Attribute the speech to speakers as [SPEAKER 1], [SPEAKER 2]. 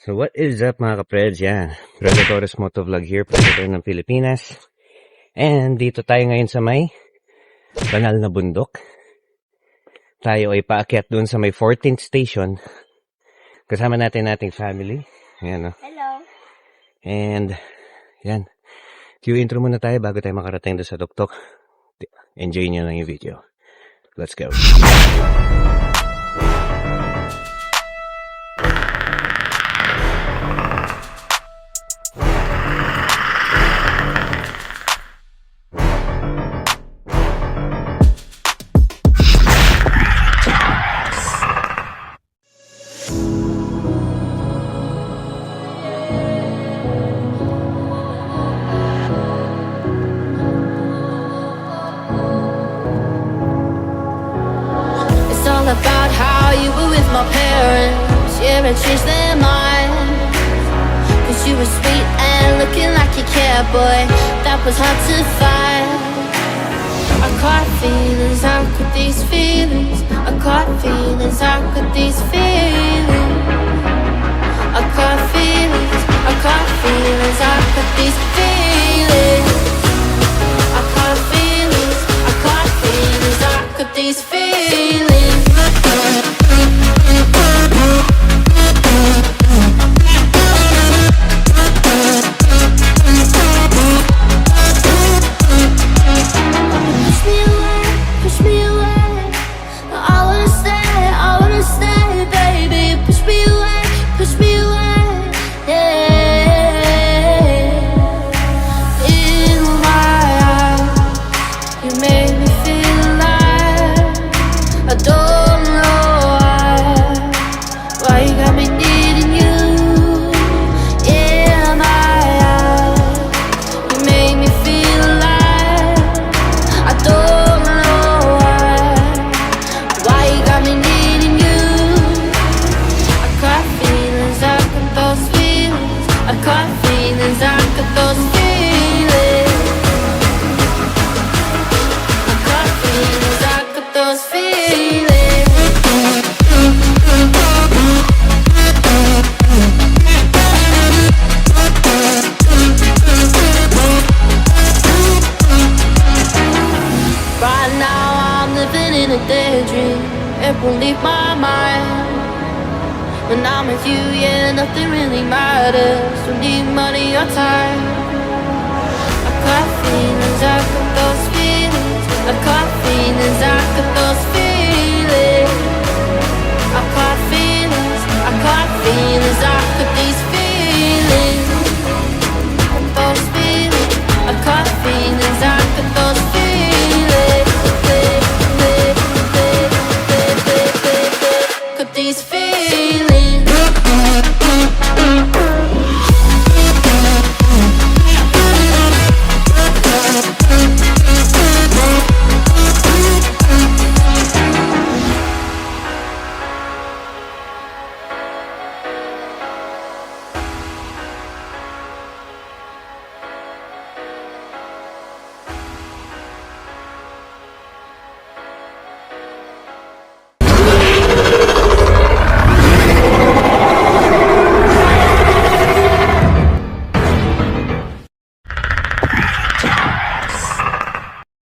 [SPEAKER 1] So what is up mga kapreds? Yan. Predatores Motovlog here. Predator ng Pilipinas. And dito tayo ngayon sa may banal na bundok. Tayo ay paakyat doon sa may 14th station. Kasama natin nating family. Yan o.
[SPEAKER 2] Hello.
[SPEAKER 1] And yan. Cue intro muna tayo bago tayo makarating doon sa tuktok. Enjoy nyo lang yung video. Let's go.
[SPEAKER 2] With my parents. Yeah, and changed their minds. Cause you were sweet and looking like you cared, boy. That was hard to find. I caught feelings, I could these feelings? I caught feelings, I could these feelings? In a daydream. It won't leave my mind. When I'm with you, yeah, nothing really matters. Don't need money or time. I got feelings, I